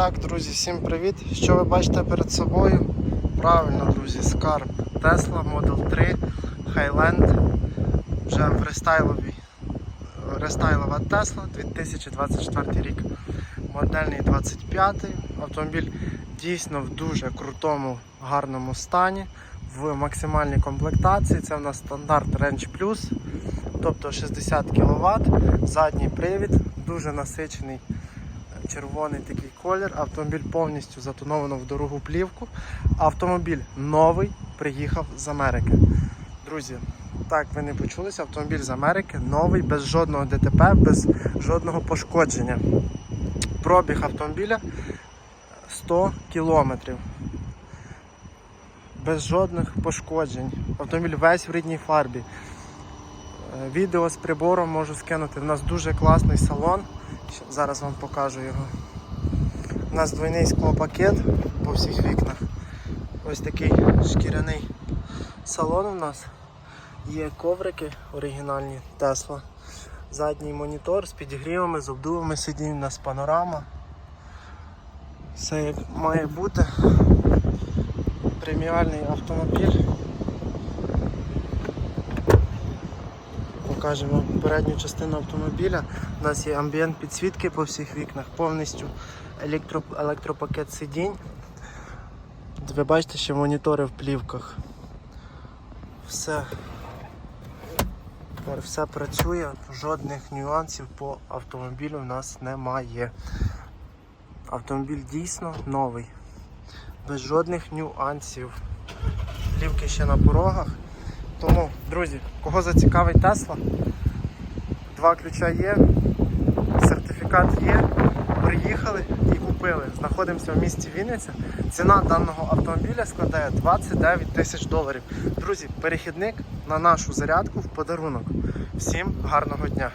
Так, друзі, всім привіт! Що ви бачите перед собою? Правильно, друзі, скарб Tesla Model 3 Highland. Вже в рестайловій рестайлова Tesla 2024 рік. Модельний 25 Автомобіль дійсно в дуже крутому, гарному стані. В максимальній комплектації. Це в нас стандарт Range Plus, тобто 60 кВт, задній привід, дуже насичений червоний такий колір. Автомобіль повністю затоновано в дорогу плівку. Автомобіль новий, приїхав з Америки. Друзі, так ви не почулися, автомобіль з Америки новий, без жодного ДТП, без жодного пошкодження. Пробіг автомобіля 100 кілометрів. Без жодних пошкоджень. Автомобіль весь в рідній фарбі. Е, Відео з прибором можу скинути. У нас дуже класний салон. Зараз вам покажу його. У нас двойний склопакет по всіх вікнах. Ось такий шкіряний салон у нас. Є коврики оригінальні Tesla. Задній монітор з підігрівами, з обдувами сидінь, у нас панорама. Все як має бути. Преміальний автомобіль. Покажемо передню частину автомобіля. У нас є амбієнт підсвітки по всіх вікнах, повністю електро, електропакет сидінь. Ви бачите, що монітори в плівках. Все. Тепер все працює, жодних нюансів по автомобілю в нас немає. Автомобіль дійсно новий, без жодних нюансів. Плівки ще на порогах. Тому, друзі, кого зацікавить Тесла, два ключа є, сертифікат є, приїхали і купили. Знаходимося в місті Вінниця. Ціна даного автомобіля складає 29 тисяч доларів. Друзі, перехідник на нашу зарядку в подарунок. Всім гарного дня!